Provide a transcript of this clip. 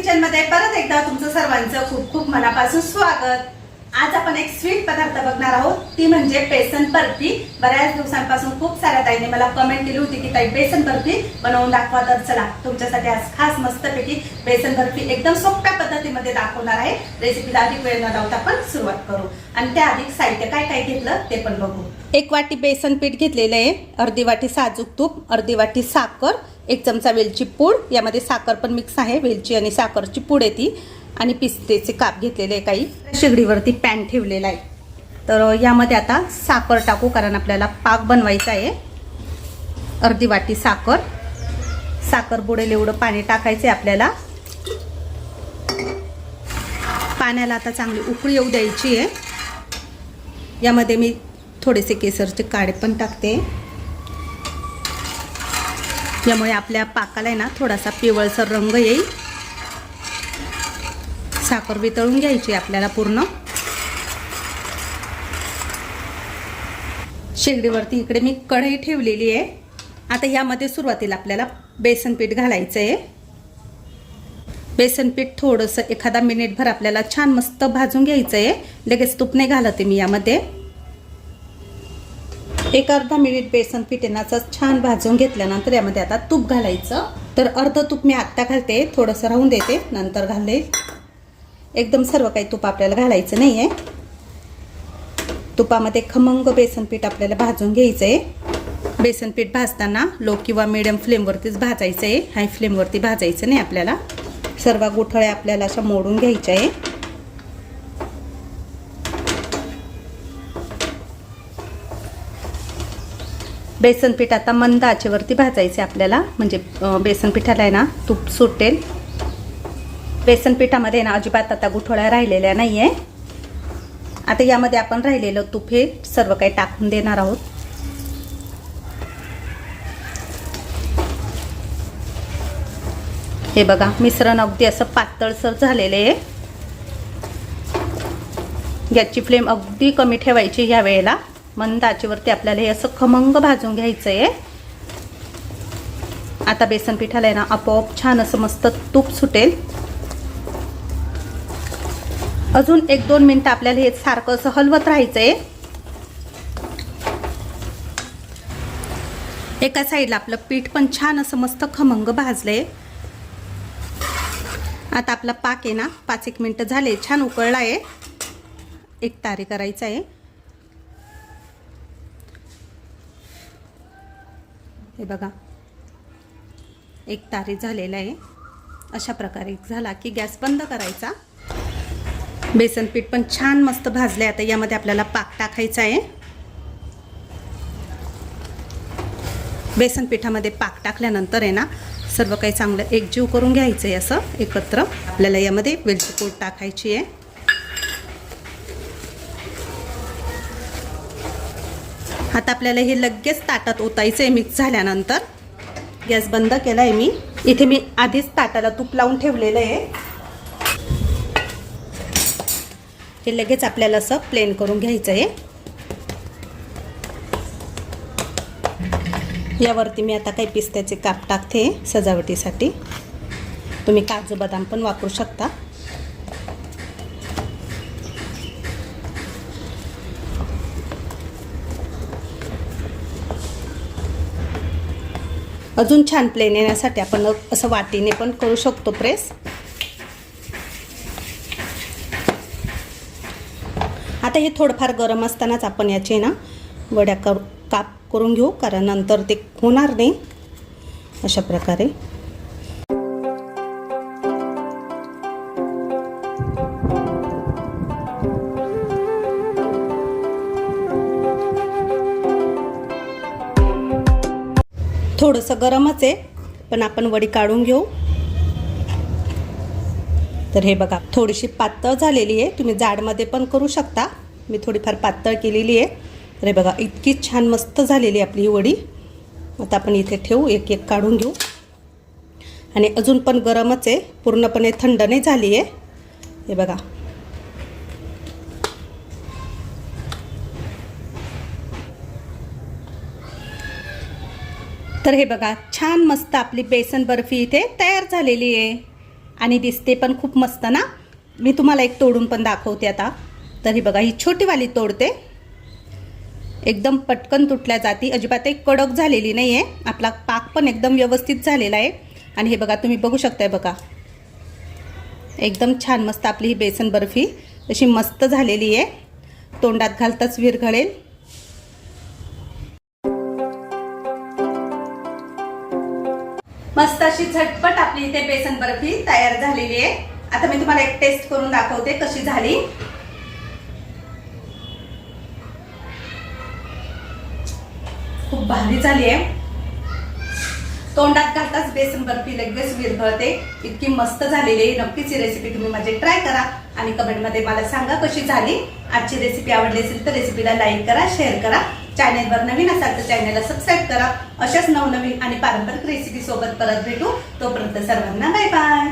किचनमध्ये परत एकदा तुमचं सर्वांचं खूप खूप मनापासून स्वागत. आज आपण एक स्वीट पदार्थ बघणार आहोत. ती म्हणजे बेसन बर्फी. बऱ्याच दिवसांपासून खूप साऱ्या ताईने मला कमेंट केली होती की ताई बेसन बर्फी बनवून दाखवा तर चला. तुमच्यासाठी आज खास मस्तपैकी बेसन बर्फी एकदम सोप्या पद्धतीमध्ये दाखवणार आहे. रेसिपीला अधिक वेळ न लावता आपण सुरुवात करू. आणि त्या अधिक साहित्य काय काय घेतलं ते पण बघू. एक वाटी बेसन पीठ घेतलेलं आहे. अर्धी वाटी साजूक तूप अर्धी वाटी साखर एक चमचा वेलची पूड यामध्ये साखर पण मिक्स आहे. वेलची आणि साखरची पूड आहे ती. आणि पिस्तेचे काप घेतलेले आहे काही. शेगडीवरती पॅन ठेवलेला आहे. तर यामध्ये आता साखर टाकू कारण आपल्याला पाक बनवायचा आहे. अर्धी वाटी साखर. साखर बुडेल एवढं पाणी टाकायचं आहे आपल्याला. पाण्याला आता चांगली उकळी येऊ द्यायची आहे. यामध्ये मी थोडेसे केसरचे काडे पण टाकते. यामुळे आपल्या पाकाला आहे ना थोडासा पिवळसर रंग येईल. साखर वितळून घ्यायची आपल्याला पूर्ण. शेगडीवरती इकडे मी कढई ठेवलेली आहे. आता यामध्ये सुरुवातीला आपल्याला बेसन पीठ घालायचं आहे बेसन पीठ थोडंसं एखादा मिनिटभर आपल्याला छान मस्त भाजून घ्यायचं आहे लगेच तूप नाही घालते मी यामध्ये. एक अर्धा मिनिट बेसन पीठ छान भाजून घेतल्यानंतर यामध्ये आता तूप घालायचं. तर अर्ध तूप मी आत्ता घालते. थोडंसं राहून देते. नंतर घाले एकदम सर्व काही तूप आपल्याला घालायचं नाही आहे तुपामध्ये खमंग बेसन पीठ आपल्याला भाजून घ्यायचं आहे बेसन पीठ भाजताना लो किंवा मिडियम फ्लेमवरतीच भाजायचं आहे हाय फ्लेमवरती भाजायचं नाही आपल्याला. सर्व गुठळ्या आपल्याला अशा मोडून घ्यायच्या आहे. बेसन पीठ आता मंद आचेवरती भाजायचे आपल्याला. म्हणजे बेसन पिठाला आहे ना तूप सुटेल. बेसन पिठामध्ये ना अजिबात आता गुठोळ्या राहिलेल्या नाही आहे आता यामध्ये आपण राहिलेलं तूप हे सर्व काही टाकून देणार आहोत. हे बघा मिश्रण अगदी असं पातळसर झालेलं आहे. गॅसची फ्लेम अगदी कमी ठेवायची ह्या वेळेला. मंद आचेवरती आपल्याला हे असं खमंग भाजून घ्यायचं आहे आता बेसन पिठाला आहे ना आपोआप छान असं मस्त तूप सुटेल. अजून एक दोन मिनटं आपल्याला हे सारखं असं हलवत राहायचं आहे एका साईडला आपलं पीठ पण छान असं मस्त खमंग भाजलंय. आता आपला पाक आहे ना पाच एक मिनटं झाले छान उकळला आहे एक तारी करायचं आहे हे बघा. एक तारी झालेला आहे. अशा प्रकारे झाला की गॅस बंद करायचा. बेसन पीठ पण छान मस्त भाजले आता यामध्ये आपल्याला पाक टाकायचा आहे. बेसन पिठामध्ये पाक टाकल्यानंतर आहे ना सर्व काही चांगलं एकजीव करून घ्यायचं आहे असं एकत्र. आपल्याला यामध्ये वेलची पूड टाकायची आहे. आता आपल्याला हे लगेच ताटात ओतायचं आहे मिक्स झाल्यानंतर. गॅस बंद केला आहे मी. इथे मी आधीच ताटाला तूप लावून ठेवलेलं आहे. हे लगेच आपल्याला असं प्लेन करून घ्यायचं आहे. यावरती मी आता काही पिस्त्याचे काप टाकते सजावटीसाठी. तुम्ही काजू बदाम पण वापरू शकता. अजून छान प्लेन येण्यासाठी आपण असं वाटीने पण करू शकतो प्रेस आता हे थोडंफार गरम असतानाच आपण याचे ना वड्या कर काप करून घेऊ कारण नंतर ते होणार नाही. अशा प्रकारे. थोडंसं गरमच आहे पण आपण वडी काढून घेऊ. तर हे बघा थोडीशी पातळ झालेली आहे. तुम्ही जाडमध्ये पण करू शकता. मी थोडीफार पातळ केलेली आहे. तर हे बघा इतकी छान मस्त झालेली आहे आपली ही वडी. आता आपण इथे ठेवू एक एक काढून घेऊ. आणि अजून पण गरमच आहे. पूर्णपणे थंड नाही झाली आहे. हे बघा तर हे बघा छान मस्त आपली बेसन बर्फी इथे तयार झालेली आहे. आणि दिसते पण खूप मस्त ना? मी तुम्हाला एक तोडून पण दाखवते आता. तर हे बघा ही छोटीवाली तोडते. एकदम पटकन तुटल्या जाती. अजिबात एक कडक झालेली नाही आहे आपला पाक पण एकदम व्यवस्थित झालेला आहे. आणि हे बघा तुम्ही बघू शकताय बघा. एकदम छान मस्त आपली ही बेसन बर्फी अशी मस्त झालेली आहे. तोंडात घालताच विरघळेल. मस्त अशी झटपट आपली इथे बेसन बर्फी तयार झालेली आहे. आता मी तुम्हाला एक टेस्ट करून दाखवते कशी झाली. खूप भारी झाली आहे. तोंडात घालताच बेसन बर्फी लगेच विरघळते. इतकी मस्त झालेली आहे. नक्कीच ही रेसिपी तुम्ही माझी ट्राय करा आणि कमेंटमध्ये मला सांगा कशी झाली. आजची रेसिपी आवडली असेल तर रेसिपीला लाईक करा शेअर करा. चॅनेलवर नवीन असाल तर चॅनेलला सबस्क्राईब करा. अशाच नवनवीन आणि पारंपरिक रेसिपी सोबत परत भेटू. तोपर्यंत सर्वांना बाय बाय